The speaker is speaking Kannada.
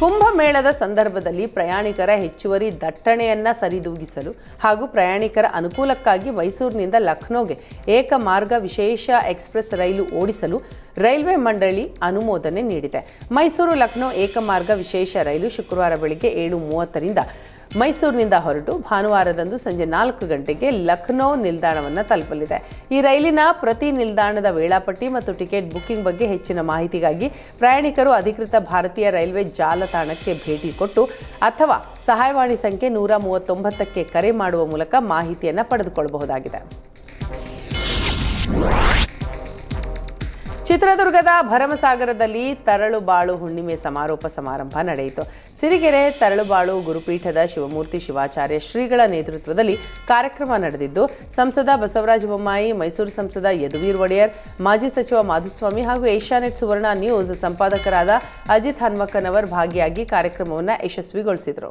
ಕುಂಭಮೇಳದ ಸಂದರ್ಭದಲ್ಲಿ ಪ್ರಯಾಣಿಕರ ಹೆಚ್ಚುವರಿ ದಟ್ಟಣೆಯನ್ನ ಸರಿದೂಗಿಸಲು ಹಾಗೂ ಪ್ರಯಾಣಿಕರ ಅನುಕೂಲಕ್ಕಾಗಿ ಮೈಸೂರಿನಿಂದ ಲಖನೌಗೆ ಏಕಮಾರ್ಗ ವಿಶೇಷ ಎಕ್ಸ್ಪ್ರೆಸ್ ರೈಲು ಓಡಿಸಲು ರೈಲ್ವೆ ಮಂಡಳಿ ಅನುಮೋದನೆ ನೀಡಿದೆ. ಮೈಸೂರು ಲಖನೌ ಏಕಮಾರ್ಗ ವಿಶೇಷ ರೈಲು ಶುಕ್ರವಾರ ಬೆಳಿಗ್ಗೆ ಏಳು ಮೂವತ್ತರಿಂದ ಮೈಸೂರಿನಿಂದ ಹೊರಟು ಭಾನುವಾರದಂದು ಸಂಜೆ ನಾಲ್ಕು ಗಂಟೆಗೆ ಲಖನೌ ನಿಲ್ದಾಣವನ್ನು ತಲುಪಲಿದೆ. ಈ ರೈಲಿನ ಪ್ರತಿ ನಿಲ್ದಾಣದ ವೇಳಾಪಟ್ಟಿ ಮತ್ತು ಟಿಕೆಟ್ ಬುಕ್ಕಿಂಗ್ ಬಗ್ಗೆ ಹೆಚ್ಚಿನ ಮಾಹಿತಿಗಾಗಿ ಪ್ರಯಾಣಿಕರು ಅಧಿಕೃತ ಭಾರತೀಯ ರೈಲ್ವೆ ಜಾಲತಾಣಕ್ಕೆ ಭೇಟಿ ಕೊಟ್ಟು ಅಥವಾ ಸಹಾಯವಾಣಿ ಸಂಖ್ಯೆ ನೂರ ಮೂವತ್ತೊಂಬತ್ತಕ್ಕೆ ಕರೆ ಮಾಡುವ ಮೂಲಕ ಮಾಹಿತಿಯನ್ನು ಪಡೆದುಕೊಳ್ಳಬಹುದಾಗಿದೆ. ಚಿತ್ರದುರ್ಗದ ಭರಮಸಾಗರದಲ್ಲಿ ತರಳುಬಾಳು ಹುಣ್ಣಿಮೆ ಸಮಾರೋಪ ಸಮಾರಂಭ ನಡೆಯಿತು. ಸಿರಿಗೆರೆ ತರಳುಬಾಳು ಗುರುಪೀಠದ ಶಿವಮೂರ್ತಿ ಶಿವಾಚಾರ್ಯ ಶ್ರೀಗಳ ನೇತೃತ್ವದಲ್ಲಿ ಕಾರ್ಯಕ್ರಮ ನಡೆದಿದ್ದು, ಸಂಸದ ಬಸವರಾಜ ಬೊಮ್ಮಾಯಿ, ಮೈಸೂರು ಸಂಸದ ಯದುವೀರ್ ಒಡೆಯರ್, ಮಾಜಿ ಸಚಿವ ಮಾಧುಸ್ವಾಮಿ ಹಾಗೂ ಏಷ್ಯಾನೆಟ್ ಸುವರ್ಣ ನ್ಯೂಸ್ ಸಂಪಾದಕರಾದ ಅಜಿತ್ ಹನ್ಮಕ್ಕನವರ್ ಭಾಗಿಯಾಗಿ ಕಾರ್ಯಕ್ರಮವನ್ನು ಯಶಸ್ವಿಗೊಳಿಸಿದರು.